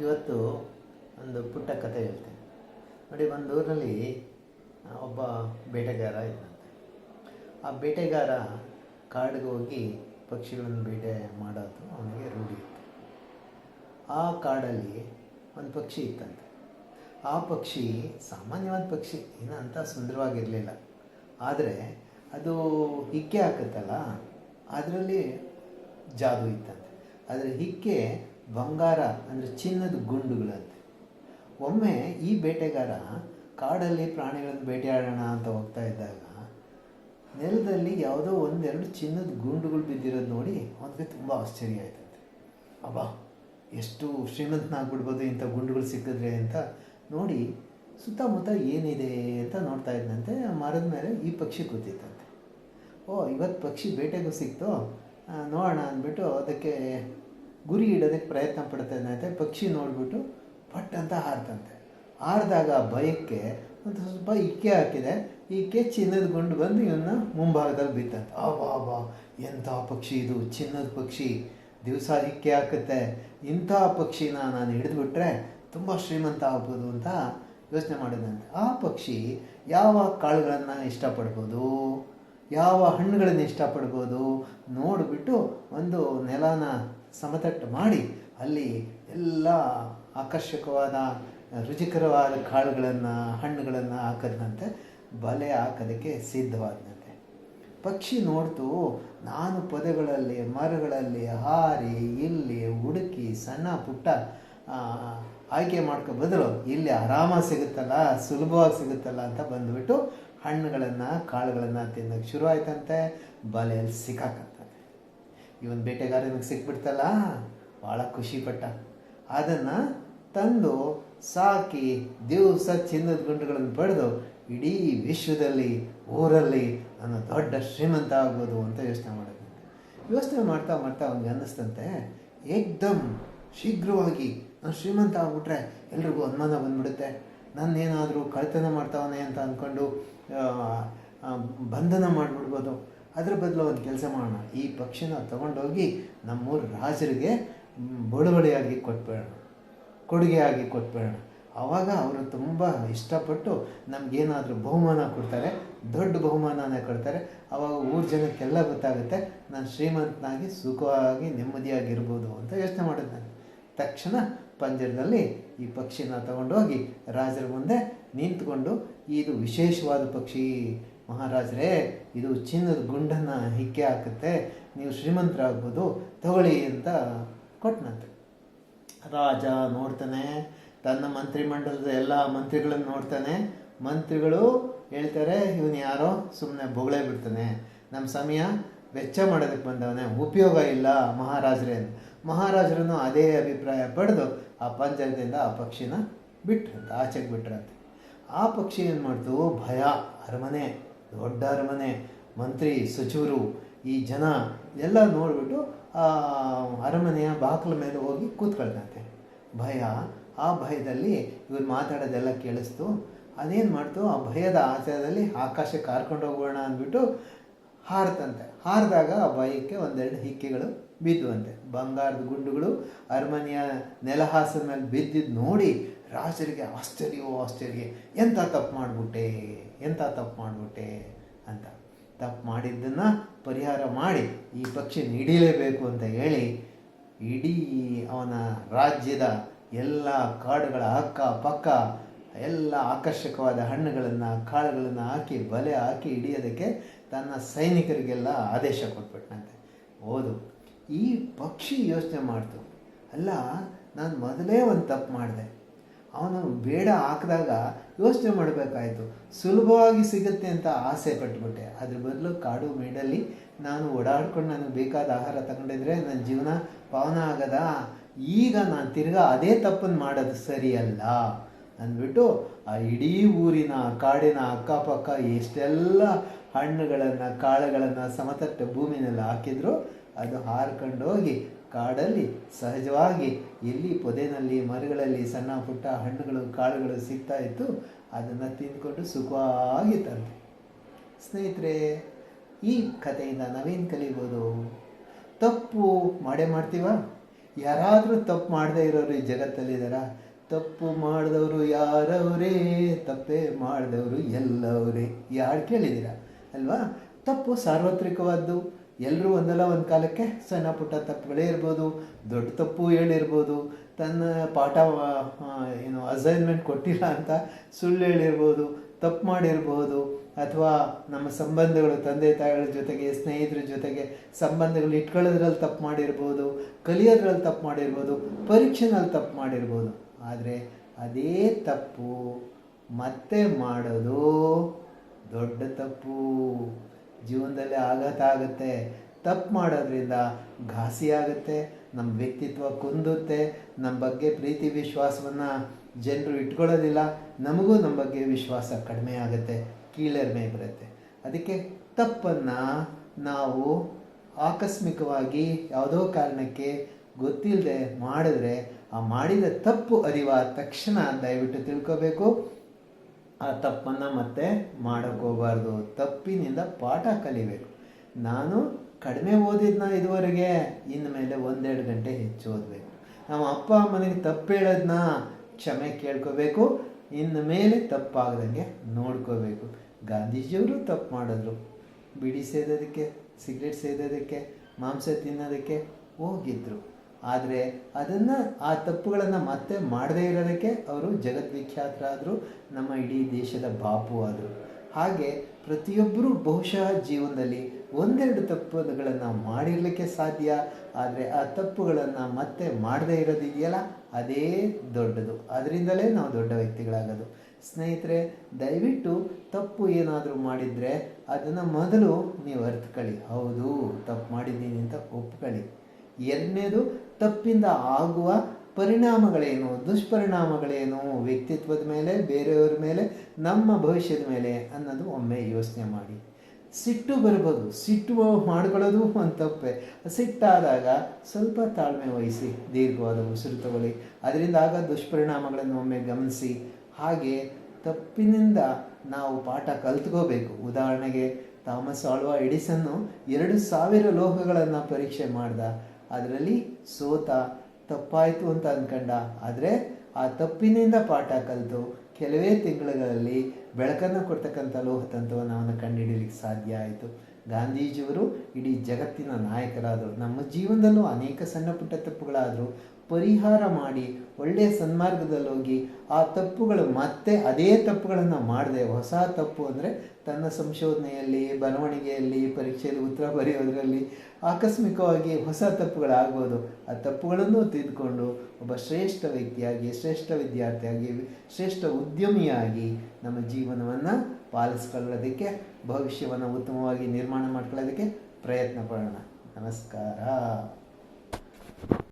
ಇವತ್ತು ಒಂದು ಪುಟ್ಟ ಕಥೆ ಹೇಳ್ತೇನೆ. ನೋಡಿ, ಒಂದು ಊರಲ್ಲಿ ಒಬ್ಬ ಬೇಟೆಗಾರ ಇದ್ದಂತೆ ಆ ಬೇಟೆಗಾರ ಕಾಡಿಗೆ ಹೋಗಿ ಪಕ್ಷಿಗಳನ್ನು ಬೇಟೆ ಮಾಡೋದು ಅವನಿಗೆ ರೂಢಿ ಇತ್ತು. ಆ ಕಾಡಲ್ಲಿ ಒಂದು ಪಕ್ಷಿ ಇತ್ತಂತೆ. ಆ ಪಕ್ಷಿ ಸಾಮಾನ್ಯವಾದ ಪಕ್ಷಿ, ಏನು ಅಂತ ಸುಂದರವಾಗಿರಲಿಲ್ಲ. ಆದರೆ, ಅದು ಹಿಕ್ಕೆ ಹಾಕುತ್ತಲ್ಲ, ಅದರಲ್ಲಿ ಜಾದು ಇತ್ತಂತೆ. ಆದರೆ ಹಿಕ್ಕೆ ಬಂಗಾರ ಅಂದರೆ ಚಿನ್ನದ ಗುಂಡುಗಳಂತೆ. ಒಮ್ಮೆ ಈ ಬೇಟೆಗಾರ ಕಾಡಲ್ಲಿ ಪ್ರಾಣಿಗಳನ್ನು ಬೇಟೆಯಾಡೋಣ ಅಂತ ಹೋಗ್ತಾ ಇದ್ದಾಗ ನೆಲದಲ್ಲಿ ಯಾವುದೋ ಒಂದೆರಡು ಚಿನ್ನದ ಗುಂಡುಗಳು ಬಿದ್ದಿರೋದು ನೋಡಿ ಅವನಿಗೆ ತುಂಬ ಆಶ್ಚರ್ಯ ಆಯ್ತಂತೆ. ಅಬ್ಬಾ, ಎಷ್ಟು ಶ್ರೀಮಂತನಾಗ್ಬಿಡ್ಬೋದು ಇಂಥ ಗುಂಡುಗಳು ಸಿಕ್ಕಿದ್ರೆ ಅಂತ ನೋಡಿ ಸುತ್ತಮುತ್ತ ಏನಿದೆ ಅಂತ ನೋಡ್ತಾ ಇದ್ದಂತೆ ಮರದ ಮೇಲೆ ಈ ಪಕ್ಷಿ ಕೂತಿತ್ತಂತೆ. ಓ ಇವತ್ತು ಪಕ್ಷಿ ಬೇಟೆಗೂ ಸಿಕ್ತು? ನೋಡೋಣ ಅಂದ್ಬಿಟ್ಟು ಅದಕ್ಕೆ ಗುರಿ ಇಡೋದಕ್ಕೆ ಪ್ರಯತ್ನ ಪಡ್ತಾ ಇದ್ದಂತೆ ಪಕ್ಷಿ ನೋಡಿಬಿಟ್ಟು ಪಟ್ ಅಂತ ಹಾರ್ತಂತೆ ಹಾರಿದಾಗ ಭಯಕ್ಕೆ ಒಂದು ಸ್ವಲ್ಪ ಇಕ್ಕೆ ಹಾಕಿದೆ. ಇಕ್ಕೆ ಚಿನ್ನದ ಗುಂಡು ಬಂದು ಇವನ್ನ ಮುಂಭಾಗದಲ್ಲಿ ಬಿತ್ತಂತೆ. ಆ ಬಾ ಬಾ ಎಂಥ ಪಕ್ಷಿ ಇದು. ಚಿನ್ನದ ಪಕ್ಷಿ. ದಿವಸ ಇಕ್ಕೆ ಹಾಕುತ್ತೆ. ಇಂಥ ಪಕ್ಷಿನ ನಾನು ಹಿಡಿದ್ಬಿಟ್ರೆ ತುಂಬ ಶ್ರೀಮಂತ ಆಗ್ಬೋದು ಅಂತ ಯೋಚನೆ ಮಾಡಿದಂತೆ. ಆ ಪಕ್ಷಿ ಯಾವ ಕಾಳುಗಳನ್ನು ಇಷ್ಟಪಡ್ಬೋದು? ಯಾವ ಹಣ್ಣುಗಳನ್ನು ಇಷ್ಟಪಡ್ಬೋದು? ನೋಡಿಬಿಟ್ಟು ಒಂದು ನೆಲನ ಸಮತಟ್ಟು ಮಾಡಿ ಅಲ್ಲಿ ಎಲ್ಲ ಆಕರ್ಷಕವಾದ, ರುಚಿಕರವಾದ ಕಾಳುಗಳನ್ನು, ಹಣ್ಣುಗಳನ್ನು ಹಾಕದಂತೆ ಬಲೆ ಹಾಕೋದಕ್ಕೆ ಸಿದ್ಧವಾದಂತೆ ಪಕ್ಷಿ ನೋಡ್ತು, ನಾನು ಪೊದೆಗಳಲ್ಲಿ, ಮರಗಳಲ್ಲಿ ಹಾರಿ, ಇಲ್ಲಿ ಹುಡುಕಿ, ಸಣ್ಣ ಪುಟ್ಟ ಆಯ್ಕೆ ಮಾಡ್ಕೊ ಬದಲು. ಇಲ್ಲಿ ಆರಾಮ ಸಿಗುತ್ತಲ್ಲ, ಸುಲಭವಾಗಿ ಸಿಗುತ್ತಲ್ಲ ಅಂತ ಬಂದುಬಿಟ್ಟು ಹಣ್ಣುಗಳನ್ನು, ಕಾಳುಗಳನ್ನು ತಿನ್ನೋಕ್ಕೆ ಶುರು ಆಯ್ತಂತೆ ಬಲೆಯಲ್ಲಿ ಸಿಕ್ಕಾಕಂತಂತೆ. ಇವನ್ ಬೇಟೆಗಾರನಿಗೆ ಸಿಕ್ಬಿಡ್ತಲ್ಲ? ಭಾಳ ಖುಷಿಪಟ್ಟ. ಅದನ್ನು ತಂದು ಸಾಕಿ ದಿವಸ ಚಿನ್ನದ ಗುಂಡುಗಳನ್ನು ಪಡೆದು ಇಡೀ ವಿಶ್ವದಲ್ಲಿ, ಊರಲ್ಲಿ ನಾನು ದೊಡ್ಡ ಶ್ರೀಮಂತ ಆಗ್ಬೋದು ಅಂತ ಯೋಚನೆ ಮಾಡೋದು ಯೋಚನೆ ಮಾಡ್ತಾ ಮಾಡ್ತಾ ಅವನಿಗೆ ಅನ್ನಿಸ್ತಂತೆ, ಏಕ್ದಮ್ ಶೀಘ್ರವಾಗಿ ನಾನು ಶ್ರೀಮಂತ ಆಗ್ಬಿಟ್ರೆ ಎಲ್ರಿಗೂ ಅನುಮಾನ ಬಂದ್ಬಿಡುತ್ತೆ. ನನ್ನೇನಾದರೂ ಕಳ್ತನ ಮಾಡ್ತಾವನೆ ಅಂತ ಅಂದ್ಕೊಂಡು ಬಂಧನ ಮಾಡಿಬಿಡ್ಬೋದು. ಅದ್ರ ಬದಲು ಒಂದು ಕೆಲಸ ಮಾಡೋಣ. ಈ ಪಕ್ಷಿನ ತಗೊಂಡೋಗಿ ನಮ್ಮೂರು ರಾಜರಿಗೆ ಬಳುವಳಿಯಾಗಿ ಕೊಟ್ಬಿಡೋಣ. ಕೊಡುಗೆಯಾಗಿ ಕೊಟ್ಬೇಡೋಣ. ಆವಾಗ ಅವರು ತುಂಬ ಇಷ್ಟಪಟ್ಟು ನಮಗೇನಾದರೂ ಬಹುಮಾನ ಕೊಡ್ತಾರೆ, ದೊಡ್ಡ ಬಹುಮಾನನೇ ಕೊಡ್ತಾರೆ. ಆವಾಗ ಊರ ಜನಕ್ಕೆಲ್ಲ ಗೊತ್ತಾಗುತ್ತೆ, ನಾನು ಶ್ರೀಮಂತನಾಗಿ ಸುಖವಾಗಿ ನೆಮ್ಮದಿಯಾಗಿರ್ಬೋದು ಅಂತ ಯೋಚನೆ ಮಾಡಿದ್ ತಕ್ಷಣ ಪಂಜರದಲ್ಲಿ ಈ ಪಕ್ಷಿನ ತಗೊಂಡೋಗಿ ರಾಜರ ಮುಂದೆ ನಿಂತ್ಕೊಂಡು, ಇದು ವಿಶೇಷವಾದ ಪಕ್ಷಿ ಮಹಾರಾಜರೇ, ಇದು ಚಿನ್ನದ ಗುಂಡನ್ನು ಹಿಕ್ಕೆ ಹಾಕುತ್ತೆ. ನೀವು ಶ್ರೀಮಂತರಾಗ್ಬೋದು, ತಗೊಳ್ಳಿ ಅಂತ ಕೊಟ್ಟನಂತೆ ರಾಜ ನೋಡ್ತಾನೆ, ತನ್ನ ಮಂತ್ರಿಮಂಡಲದ ಎಲ್ಲ ಮಂತ್ರಿಗಳನ್ನು ನೋಡ್ತಾನೆ. ಮಂತ್ರಿಗಳು ಹೇಳ್ತಾರೆ, ಇವನು ಯಾರೋ ಸುಮ್ಮನೆ ಬೊಗಳೇ ಬಿಡ್ತಾನೆ. ನಮ್ಮ ಸಮಯ ವೆಚ್ಚ ಮಾಡೋದಕ್ಕೆ ಬಂದವನೇ, ಉಪಯೋಗ ಇಲ್ಲ ಮಹಾರಾಜರೇ ಅಂತ. ಮಹಾರಾಜರನ್ನು ಅದೇ ಅಭಿಪ್ರಾಯ ಪಡೆದು ಆ ಪಂಜರದಿಂದ ಆ ಪಕ್ಷಿನ ಬಿಟ್ರಂತೆ, ಆಚೆಗೆ ಬಿಟ್ರಂತೆ. ಆ ಪಕ್ಷಿ ಏನು ಮಾಡ್ತು? ಭಯ, ಅರಮನೆ. ದೊಡ್ಡ ಅರಮನೆ ಮಂತ್ರಿ, ಸಚಿವರು, ಈ ಜನ ಎಲ್ಲ ನೋಡಿಬಿಟ್ಟು ಅರಮನೆಯ ಬಾಗಿಲ ಮೇಲೆ ಹೋಗಿ ಕೂತ್ಕೊಳ್ತಂತೆ. ಭಯ, ಆ ಭಯದಲ್ಲಿ ಇವ್ರು ಮಾತಾಡೋದೆಲ್ಲ ಕೇಳಿಸ್ತು. ಅದೇನು ಮಾಡ್ತು? ಆ ಭಯದ ಆಚಾರದಲ್ಲಿ ಆಕಾಶಕ್ಕೆ ಹಾರ್ಕೊಂಡು ಹೋಗೋಣ ಅಂದ್ಬಿಟ್ಟು ಹಾರ್ತಂತೆ. ಹಾರಿದಾಗ ಆ ಭಯಕ್ಕೆ ಒಂದೆರಡು ಹಿಕ್ಕೆಗಳು ಬಿದ್ದುವಂತೆ. ಬಂಗಾರದ ಗುಂಡುಗಳು ಅರಮನೆಯ ನೆಲಹಾಸದ ಮೇಲೆ ಬಿದ್ದಿದ್ದು ನೋಡಿ ರಾಜರಿಗೆ ಆಶ್ಚರ್ಯವೋ ಆಶ್ಚರ್ಯ. ಎಂಥ ತಪ್ಪು ಮಾಡಿಬಿಟ್ಟೆ? ಎಂಥ ತಪ್ಪು ಮಾಡಿಬಿಟ್ಟೆ ಅಂತ. ತಪ್ಪು ಮಾಡಿದ್ದನ್ನು ಪರಿಹಾರ ಮಾಡಿ ಈ ಪಕ್ಷಿ ಹಿಡಿಲೇಬೇಕು ಅಂತ ಹೇಳಿ ಇಡೀ ಅವನ ರಾಜ್ಯದ ಎಲ್ಲ ಕಾಡುಗಳ ಅಕ್ಕ ಪಕ್ಕ ಎಲ್ಲ ಆಕರ್ಷಕವಾದ ಹಣ್ಣುಗಳನ್ನು, ಕಾಳುಗಳನ್ನು ಹಾಕಿ, ಬಲೆ ಹಾಕಿ ಹಿಡಿಯೋದಕ್ಕೆ ತನ್ನ ಸೈನಿಕರಿಗೆಲ್ಲ ಆದೇಶ ಕೊಟ್ಬಿಟ್ಟನಂತೆ ಓದು ಈ ಪಕ್ಷಿ ಯೋಚನೆ ಮಾಡ್ತು. ಅಲ್ಲ, ನಾನು ಮೊದಲೇ ಒಂದು ತಪ್ಪು ಮಾಡಿದೆ. ಅವನು ಬೇಡ ಹಾಕಿದಾಗ ಯೋಚನೆ ಮಾಡಬೇಕಾಯಿತು. ಸುಲಭವಾಗಿ ಸಿಗುತ್ತೆ ಅಂತ ಆಸೆ ಪಟ್ಬಿಟ್ಟೆ. ಅದ್ರ ಬದಲು ಕಾಡು ಮೇಡಲ್ಲಿ ನಾನು ಓಡಾಡ್ಕೊಂಡು ನನಗೆ ಬೇಕಾದ ಆಹಾರ ತಗೊಂಡಿದ್ರೆ ನನ್ನ ಜೀವನ ಪಾವನ ಆಗದ. ಈಗ ನಾನು ತಿರ್ಗಾ ಅದೇ ತಪ್ಪನ್ನು ಮಾಡೋದು ಸರಿಯಲ್ಲ ಅಂದ್ಬಿಟ್ಟು ಆ ಇಡೀ ಊರಿನ, ಕಾಡಿನ ಅಕ್ಕಪಕ್ಕ ಎಷ್ಟೆಲ್ಲ ಹಣ್ಣುಗಳನ್ನು, ಕಾಳುಗಳನ್ನು ಸಮತಟ್ಟ ಭೂಮಿನೆಲ್ಲ ಹಾಕಿದ್ರು, ಅದು ಹಾರ್ಕೊಂಡು ಹೋಗಿ ಕಾಡಲ್ಲಿ ಸಹಜವಾಗಿ ಎಲ್ಲಿ ಪೊದೆನಲ್ಲಿ, ಮರಗಳಲ್ಲಿ ಸಣ್ಣ ಪುಟ್ಟ ಹಣ್ಣುಗಳು, ಕಾಳುಗಳು ಸಿಗ್ತಾ ಇತ್ತು, ಅದನ್ನು ತಿಂದ್ಕೊಂಡು ತಂದೆ. ಸ್ನೇಹಿತರೆ, ಈ ಕಥೆಯಿಂದ ನಾವೇನು ಕಲಿಬೋದು? ತಪ್ಪು ಮಾಡೇ ಮಾಡ್ತೀವ? ಯಾರಾದರೂ ತಪ್ಪು ಮಾಡದೇ ಇರೋರು ಈ ಜಗತ್ತಲ್ಲಿದ್ದಾರಾ ತಪ್ಪು ಮಾಡಿದವರು ಯಾರವರೇ? ತಪ್ಪೇ ಮಾಡಿದವರು ಎಲ್ಲವರೇ? ಯಾರು ಕೇಳಿದ್ದೀರಾ? ಅಲ್ವಾ? ತಪ್ಪು ಸಾರ್ವತ್ರಿಕವಾದ್ದು. ಎಲ್ಲರೂ ಒಂದಲ್ಲ ಒಂದು ಕಾಲಕ್ಕೆ ಸಣ್ಣ ಪುಟ್ಟ ತಪ್ಪುಗಳೇ ಇರ್ಬೋದು, ದೊಡ್ಡ ತಪ್ಪು ಹೇಳಿರ್ಬೋದು, ತನ್ನ ಪಾಠ ಏನು ಅಸೈನ್ಮೆಂಟ್ ಕೊಟ್ಟಿಲ್ಲ ಅಂತ ಸುಳ್ಳು ಹೇಳಿರ್ಬೋದು, ತಪ್ಪು ಮಾಡಿರ್ಬೋದು, ಅಥವಾ ನಮ್ಮ ಸಂಬಂಧಗಳು, ತಂದೆ, ತಾಯಿಗಳ ಜೊತೆಗೆ, ಸ್ನೇಹಿತರ ಜೊತೆಗೆ ಸಂಬಂಧಗಳು ಇಟ್ಕೊಳ್ಳೋದ್ರಲ್ಲಿ ತಪ್ಪು ಮಾಡಿರ್ಬೋದು, ಕಲಿಯೋದ್ರಲ್ಲಿ ತಪ್ಪು ಮಾಡಿರ್ಬೋದು, ಪರೀಕ್ಷೆನಲ್ಲಿ ತಪ್ಪು ಮಾಡಿರ್ಬೋದು, ಆದರೆ ಅದೇ ತಪ್ಪು ಮತ್ತೆ ಮಾಡೋದು ದೊಡ್ಡ ತಪ್ಪು. ಜೀವನದಲ್ಲಿ ಆಘಾತ ಆಗುತ್ತೆ, ತಪ್ಪು ಮಾಡೋದ್ರಿಂದ ಘಾಸಿ ಆಗುತ್ತೆ, ನಮ್ಮ ವ್ಯಕ್ತಿತ್ವ ಕುಂದುತ್ತೆ, ನಮ್ಮ ಬಗ್ಗೆ ಪ್ರೀತಿ ವಿಶ್ವಾಸವನ್ನು ಜನರು ಇಟ್ಕೊಳ್ಳೋದಿಲ್ಲ, ನಮಗೂ ನಮ್ಮ ಬಗ್ಗೆ ವಿಶ್ವಾಸ ಕಡಿಮೆ ಆಗುತ್ತೆ ಕೀಳರಿಮೆ ಬರುತ್ತೆ. ಅದಕ್ಕೆ ತಪ್ಪನ್ನು ನಾವು ಆಕಸ್ಮಿಕವಾಗಿ ಯಾವುದೋ ಕಾರಣಕ್ಕೆ ಗೊತ್ತಿಲ್ಲದೆ ಮಾಡಿದ್ರೆ, ಆ ಮಾಡಿದ ತಪ್ಪು ಅರಿವಾದ ತಕ್ಷಣ ದಯವಿಟ್ಟು ತಿಳ್ಕೋಬೇಕು. ಆ ತಪ್ಪನ್ನು ಮತ್ತೆ ಮಾಡೋಕ್ಕೋಗಬಾರ್ದು ತಪ್ಪಿನಿಂದ ಪಾಠ ಕಲಿಬೇಕು. ನಾನು ಕಡಿಮೆ ಓದಿದ್ನ ಇದುವರೆಗೆ ಇನ್ನು ಮೇಲೆ ಒಂದೆರಡು ಗಂಟೆ ಹೆಚ್ಚು ಓದಬೇಕು. ನಮ್ಮ ಅಪ್ಪ ಅಮ್ಮನಿಗೆ ತಪ್ಪು ಹೇಳೋದನ್ನ ಕ್ಷಮೆ ಕೇಳ್ಕೋಬೇಕು. ಇನ್ನು ಮೇಲೆ ತಪ್ಪಾಗದಂಗೆ ನೋಡ್ಕೋಬೇಕು. ಗಾಂಧೀಜಿಯವರು ತಪ್ಪು ಮಾಡಿದ್ರು. ಬಿಡಿ ಸೇದೋದಕ್ಕೆ, ಸಿಗರೇಟ್ ಸೇದೋದಕ್ಕೆ, ಮಾಂಸ ತಿನ್ನೋದಕ್ಕೆ ಹೋಗಿದ್ರು. ಆದರೆ ಅದನ್ನು ಆ ತಪ್ಪುಗಳನ್ನು ಮತ್ತೆ ಮಾಡದೇ ಇರೋದಕ್ಕೆ ಅವರು ಜಗದ್ವಿಖ್ಯಾತರಾದರು ನಮ್ಮ ಇಡೀ ದೇಶದ ಬಾಪು ಆದರು. ಹಾಗೆ ಪ್ರತಿಯೊಬ್ಬರೂ ಬಹುಶಃ ಜೀವನದಲ್ಲಿ ಒಂದೆರಡು ತಪ್ಪುಗಳನ್ನು ಮಾಡಿರಲಿಕ್ಕೆ ಸಾಧ್ಯ, ಆದರೆ ಆ ತಪ್ಪುಗಳನ್ನು ಮತ್ತೆ ಮಾಡದೇ ಇರೋದಿದೆಯಲ್ಲ? ಅದೇ ದೊಡ್ಡದು. ಅದರಿಂದಲೇ ನಾವು ದೊಡ್ಡ ವ್ಯಕ್ತಿಗಳಾಗೋದು. ಸ್ನೇಹಿತರೆ, ದಯವಿಟ್ಟು ತಪ್ಪು ಏನಾದರೂ ಮಾಡಿದರೆ ಅದನ್ನು ಮೊದಲು ನೀವು ಅರ್ಥಕೊಳ್ಳಿ ಹೌದು, ತಪ್ಪು ಮಾಡಿದ್ದೀನಿ ಅಂತ ಒಪ್ಕೊಳ್ಳಿ. ಎರಡನೇದು ತಪ್ಪಿಂದ ಆಗುವ ಪರಿಣಾಮಗಳೇನು? ದುಷ್ಪರಿಣಾಮಗಳೇನು? ವ್ಯಕ್ತಿತ್ವದ ಮೇಲೆ, ಬೇರೆಯವ್ರ ಮೇಲೆ, ನಮ್ಮ ಭವಿಷ್ಯದ ಮೇಲೆ ಅನ್ನೋದು ಒಮ್ಮೆ ಯೋಚನೆ ಮಾಡಿ. ಸಿಟ್ಟು ಬರ್ಬೋದು. ಸಿಟ್ಟು ಮಾಡ್ಕೊಳ್ಳೋದು ಒಂದು ತಪ್ಪೆ. ಸಿಟ್ಟಾದಾಗ ಸ್ವಲ್ಪ ತಾಳ್ಮೆ ವಹಿಸಿ, ದೀರ್ಘವಾದ ಉಸಿರು ತಗೊಳ್ಳಿ. ಅದರಿಂದ ಆಗ ದುಷ್ಪರಿಣಾಮಗಳನ್ನು ಒಮ್ಮೆ ಗಮನಿಸಿ. ಹಾಗೆ ತಪ್ಪಿನಿಂದ ನಾವು ಪಾಠ ಕಲ್ತ್ಕೋಬೇಕು. ಉದಾಹರಣೆಗೆ, ಥಾಮಸ್ ಆಳ್ವಾ ಎಡಿಸನ್ನು ಎರಡು ಸಾವಿರ ಲೋಹಗಳನ್ನು ಪರೀಕ್ಷೆ ಮಾಡ್ದ. ಅದರಲ್ಲಿ ಸೋತ ತಪ್ಪಾಯಿತು ಅಂತ ಅಂದ್ಕೊಂಡ ಆದರೆ ಆ ತಪ್ಪಿನಿಂದ ಪಾಠ ಕಲಿತು ಕೆಲವೇ ತಿಂಗಳುಗಳಲ್ಲಿ ಬೆಳಕನ್ನು ಕೊಡ್ತಕ್ಕಂಥ ಲೋಹತಂತುವನ್ನು ಅವನು ಕಂಡುಹಿಡಿಯಲಿಕ್ಕೆ ಸಾಧ್ಯ ಆಯಿತು. ಗಾಂಧೀಜಿಯವರು ಇಡೀ ಜಗತ್ತಿನ ನಾಯಕರಾದರು. ನಮ್ಮ ಜೀವನದಲ್ಲೂ ಅನೇಕ ಸಣ್ಣ ಪುಟ್ಟ ತಪ್ಪುಗಳಾದರೂ ಪರಿಹಾರ ಮಾಡಿ ಒಳ್ಳೆಯ ಸನ್ಮಾರ್ಗದಲ್ಲಿ ಹೋಗಿ ಆ ತಪ್ಪುಗಳು ಮತ್ತೆ ಅದೇ ತಪ್ಪುಗಳನ್ನು ಮಾಡದೆ. ಹೊಸ ತಪ್ಪು ಅಂದರೆ ತನ್ನ ಸಂಶೋಧನೆಯಲ್ಲಿ, ಬರವಣಿಗೆಯಲ್ಲಿ, ಪರೀಕ್ಷೆಯಲ್ಲಿ ಉತ್ತರ ಬರೆಯೋದರಲ್ಲಿ ಆಕಸ್ಮಿಕವಾಗಿ ಹೊಸ ತಪ್ಪುಗಳಾಗ್ಬೋದು. ಆ ತಪ್ಪುಗಳನ್ನು ತಿದ್ದುಕೊಂಡು ಒಬ್ಬ ಶ್ರೇಷ್ಠ ವ್ಯಕ್ತಿಯಾಗಿ, ಶ್ರೇಷ್ಠ ವಿದ್ಯಾರ್ಥಿಯಾಗಿ, ಶ್ರೇಷ್ಠ ಉದ್ಯಮಿಯಾಗಿ ನಮ್ಮ ಜೀವನವನ್ನು ಪಾಲಿಸ್ಕೊಳ್ಳೋದಕ್ಕೆ ಭವಿಷ್ಯವನ್ನು ಉತ್ತಮವಾಗಿ ನಿರ್ಮಾಣ ಮಾಡ್ಕೊಳ್ಳೋದಕ್ಕೆ ಪ್ರಯತ್ನ ಪಡೋಣ. ನಮಸ್ಕಾರ.